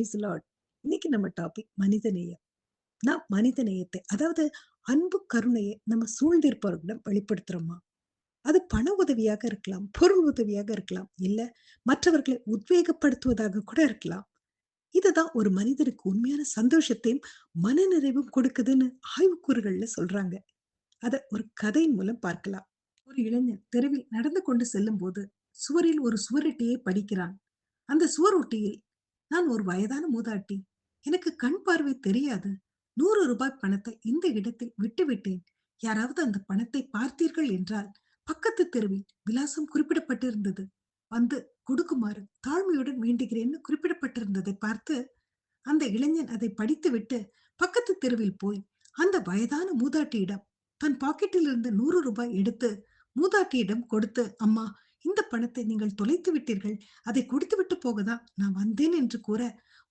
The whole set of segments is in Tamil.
பிரைஸ் லார்ட் இன்னைக்கு நம்ம டாபிக் மனிதநேயம். நான் மனிதநேயத்தை அதாவது அன்பு கருணையை நம்ம சூழ்ந்திருப்பவர்களிடம் வெளிப்படுத்துறோமா? அது பண உதவியாக இருக்கலாம் பொருள் உதவியாக இருக்கலாம் இல்ல மற்றவர்களை உத்வேகப்படுத்துவதாக கூட இருக்கலாம். இதுதான் ஒரு மனிதனுக்கு உண்மையான சந்தோஷத்தையும் மனநிறைவும் கொடுக்குதுன்னு ஆய்வுக்கூறுகள்ல சொல்றாங்க. அதை ஒரு கதையின் மூலம் பார்க்கலாம். ஒரு இளைஞன் தெருவில் நடந்து கொண்டு செல்லும் போது சுவரில் ஒரு சுவரொட்டியை படிக்கிறான். அந்த சுவரொட்டியில் நான் ஒரு வயதான மூதாட்டி. எனக்கு கண் பார்வை தெரியாது. நூறு ரூபாய் பணத்தை இந்த இடத்தில் விட்டுவிட்டேன் யாராவது அந்த பணத்தை பார்த்தீர்கள் என்றால் பக்கத்து தெருவில் விலாசம் குறிப்பிடப்பட்டிருந்தது. வந்து கொடுக்குமாறு தாழ்மையுடன் வேண்டுகிறேன்னு குறிப்பிடப்பட்டிருந்ததை பார்த்து அந்த இளைஞன் அதை படித்துவிட்டு பக்கத்து தெருவில் போய் அந்த வயதான மூதாட்டியிடம் தன் பாக்கெட்டில் இருந்த நூறு ரூபாய் எடுத்து மூதாட்டியிடம் கொடுத்து அம்மா இந்த பணத்தை நீங்கள் தொலைத்து விட்டீர்கள் அதை கொடுத்துவிட்டு போகதான் நான் வந்தேன் என்று கூற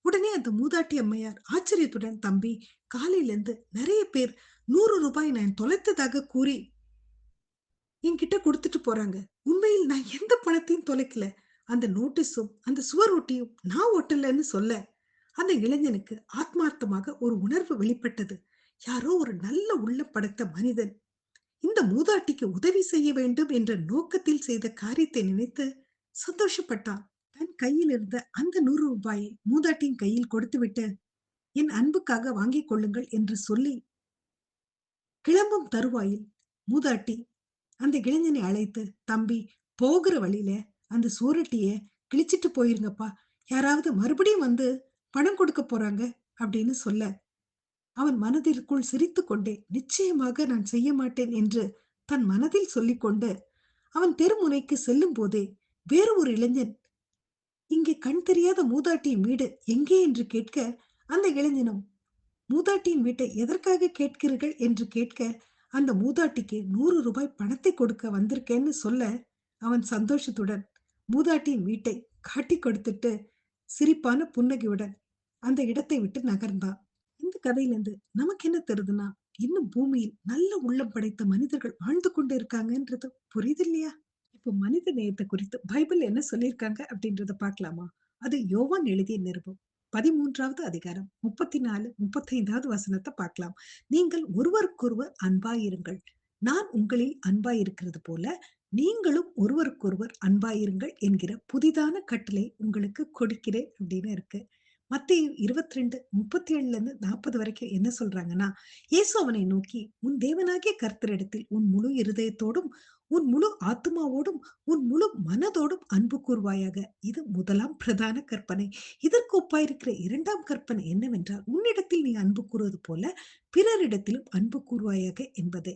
உடனே அந்த மூதாட்டி அம்மையார் ஆச்சரியத்துடன் தம்பி காலையிலிருந்து நிறைய பேர் நூறு ரூபாய் நான் தொலைத்ததாக கூறி என்கிட்ட கொடுத்துட்டு போறாங்க. உண்மையில் நான் எந்த பணத்தையும் தொலைக்கல. அந்த நோட்டீஸும் அந்த சுவர் ஒட்டியும் நான் ஒட்டலன்னு சொல்ல. அந்த இளைஞனுக்கு ஆத்மார்த்தமாக ஒரு உணர்வு வெளிப்பட்டது. யாரோ ஒரு நல்ல உள்ள படைத்த மனிதன் இந்த மூதாட்டிக்கு உதவி செய்ய வேண்டும் என்ற நோக்கத்தில் செய்த காரியத்தை நினைத்து சந்தோஷப்பட்டான். தன் கையில் இருந்த அந்த நூறு ரூபாயை மூதாட்டியின் கையில் கொடுத்துவிட்டு என் அன்புக்காக வாங்கிக் கொள்ளுங்கள் என்று சொல்லி கிளம்பும் தருவாயில் மூதாட்டி அந்த இளைஞனை அழைத்து தம்பி போகிற வழியில அந்த சூரட்டிய கிழிச்சிட்டு போயிருங்கப்பா. யாராவது மறுபடியும் வந்து பணம் கொடுக்க போறாங்க அப்படின்னு சொல்ல அவன் மனதிற்குள் சிரித்து கொண்டே நிச்சயமாக நான் செய்ய மாட்டேன் என்று தன் மனதில் சொல்லிக்கொண்டு அவன் தெருமுனைக்கு செல்லும் போதே வேறு ஒரு இளைஞன் இங்கே கண் தெரியாத மூதாட்டியின் வீடு எங்கே? என்று கேட்க அந்த இளைஞனும் மூதாட்டியின் வீட்டை எதற்காக கேட்கிறீர்கள்? என்று கேட்க அந்த மூதாட்டிக்கு நூறு ரூபாய் பணத்தை கொடுக்க வந்திருக்கேன்னு சொல்ல அவன் சந்தோஷத்துடன் மூதாட்டியின் வீட்டை காட்டி கொடுத்துட்டு சிரிப்பான புன்னகையுடன் அந்த இடத்தை விட்டு நகர்ந்தான். இந்த கதையிலிருந்து நமக்கு என்ன தெரியுதுன்னா இன்னும் பூமியில் நல்ல உள்ளம் படைத்த மனிதர்கள் வாழ்ந்து கொண்டு இருக்காங்கன்றது. புரியுது இல்லையா? இப்போ மனித நேயத்தை குறித்து பைபிள் என்ன சொல்லியிருக்காங்க அப்படின்றத பார்க்கலாமா? அது யோவான் எழுதிய நிருபம். பதிமூன்றாவது அதிகாரம் முப்பத்தி நாலு முப்பத்தைந்தாவது வசனத்தை பார்க்கலாம். நீங்கள் ஒருவருக்கொருவர் அன்பாயிருங்கள். நான் உங்களில் அன்பாயிருக்கிறது போல நீங்களும் ஒருவருக்கொருவர் அன்பாயிருங்கள் என்கிற புதிதான கட்டளை உங்களுக்கு கொடுக்கிறேன் அப்படின்னு இருக்கு. மத்திய இருபத்தி ரெண்டு முப்பத்தி ஏழுல இருந்து நாற்பது வரைக்கும் என்ன சொல்றாங்கன்னா இயேசு அவனை நோக்கி உன் தேவனாகிய கர்த்தரிடத்தில் உன் முழு இருதயத்தோடும் உன் முழு ஆத்மாவோடும் உன் முழு மனதோடும் அன்பு கூறுவாயாக. இது முதலாம் பிரதான கற்பனை. இதற்கு ஒப்பாயிருக்கிற இரண்டாம் கற்பனை என்னவென்றால் உன்னிடத்தில் நீ அன்பு கூறுவது போல பிறரிடத்திலும் அன்பு கூறுவாயாக என்பதே.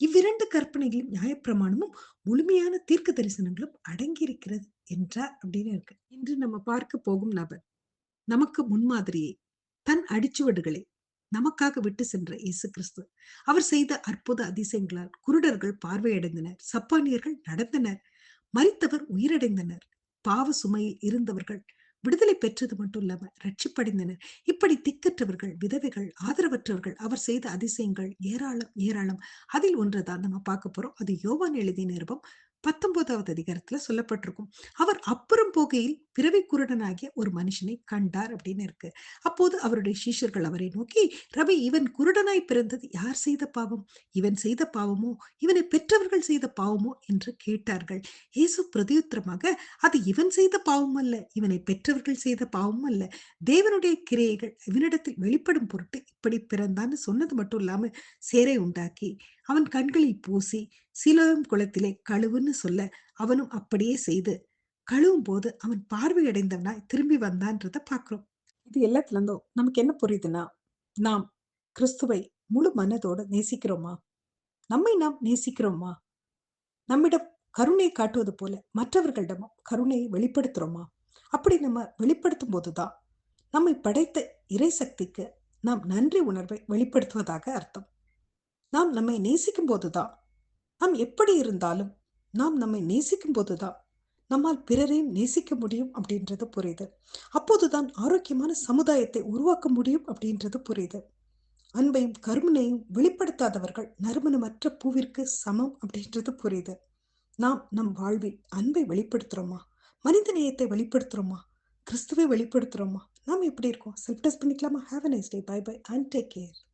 இவ்விரண்டு கற்பனைகளும் நியாயப்பிரமாணமும் முழுமையான தீர்க்க தரிசனங்களும் அடங்கியிருக்கிறது என்றார் அப்படின்னு இருக்கு. இன்று நம்ம பார்க்க போகும் நபர். நமக்கு முன்மாதிரியை தன் அடிச்சுவடுகளை நமக்காக விட்டு சென்ற இயேசு கிறிஸ்து. அவர் செய்த அற்புத அதிசயங்களால் குருடர்கள் பார்வையடைந்தனர் சப்பானியர்கள் நடந்தனர் மறித்தவர் உயிரடைந்தனர் பாவ சுமையில் இருந்தவர்கள் விடுதலை பெற்றது மட்டும் இல்லாம ரட்சிப்படைந்தனர் இப்படி திக்கற்றவர்கள் விதவைகள் ஆதரவற்றவர்கள் அவர் செய்த அதிசயங்கள் ஏராளம் ஏராளம். அதில் ஒன்றுதான் நம்ம பார்க்க போறோம். அது யோவான் எழுதிய நிருபம் பத்தொன்பதாவது அதிகாரத்துல சொல்லப்பட்டிருக்கும். அவர் அப்புறம் போகையில் பிறவி குருடனாகிய ஒரு மனுஷனை கண்டார் அப்படின்னு இருக்கு. அப்போது அவருடைய சீஷர்கள் அவரை நோக்கி ரவி இவன் குருடனாய் பிறந்தது யார் செய்த பாவம்? இவன் செய்த பாவமோ? இவனை பெற்றவர்கள் செய்த பாவமோ? என்று கேட்டார்கள். இயேசு பிரதியுத்தரமாக அது இவன் செய்த பாவம் அல்ல இவனை பெற்றவர்கள் செய்த பாவம் அல்ல தேவனுடைய கிரியைகள் இவனிடத்தில் வெளிப்படும் பொருட்டு இப்படி பிறந்தான்னு சொன்னது மட்டும் இல்லாம சேரை உண்டாக்கி அவன் கண்களில் பூசி சிலோம் குளத்திலே கழுவுன்னு சொல்ல அவனும் அப்படியே செய்து கழுவும் போது அவன் பார்வையடைந்தவனாய் திரும்பி வந்தான்றத பாக்குறோம். இது எல்லாத்துல இருந்தும் நமக்கு என்ன புரியுதுன்னா நாம் கிறிஸ்துவை முழு மனதோட நேசிக்கிறோமா? நம்மை நாம் நேசிக்கிறோமா? நம்மிடம் கருணை காட்டுவது போல மற்றவர்களிடமும் கருணையை வெளிப்படுத்துறோமா? அப்படி நம்ம வெளிப்படுத்தும் போதுதான் நம்மை படைத்த இறை சக்திக்கு நாம் நன்றி உணர்வை வெளிப்படுத்துவதாக அர்த்தம். நாம் நம்மை நேசிக்கும் போதுதான் நாம் எப்படி இருந்தாலும் நாம் நம்மை நேசிக்கும் போதுதான் நம்மால் பிறரையும் நேசிக்க முடியும் அப்படின்றது புரியுது. அப்போதுதான் ஆரோக்கியமான சமுதாயத்தை உருவாக்க முடியும் அப்படின்றது புரியுது. அன்பையும் கருமனையும் வெளிப்படுத்தாதவர்கள் நறுமணமற்ற பூவிற்கு சமம் அப்படின்றது புரியுது. நாம் நம் வாழ்வில் அன்பை வெளிப்படுத்துறோமா? மனித நேயத்தை வெளிப்படுத்துறோமா? கிறிஸ்துவை வெளிப்படுத்துறோமா? நாம் எப்படி இருக்கோம்? செல்ஃப் டெஸ்ட் பண்ணிக்கலாமா? Have a nice day. Bye bye and take care.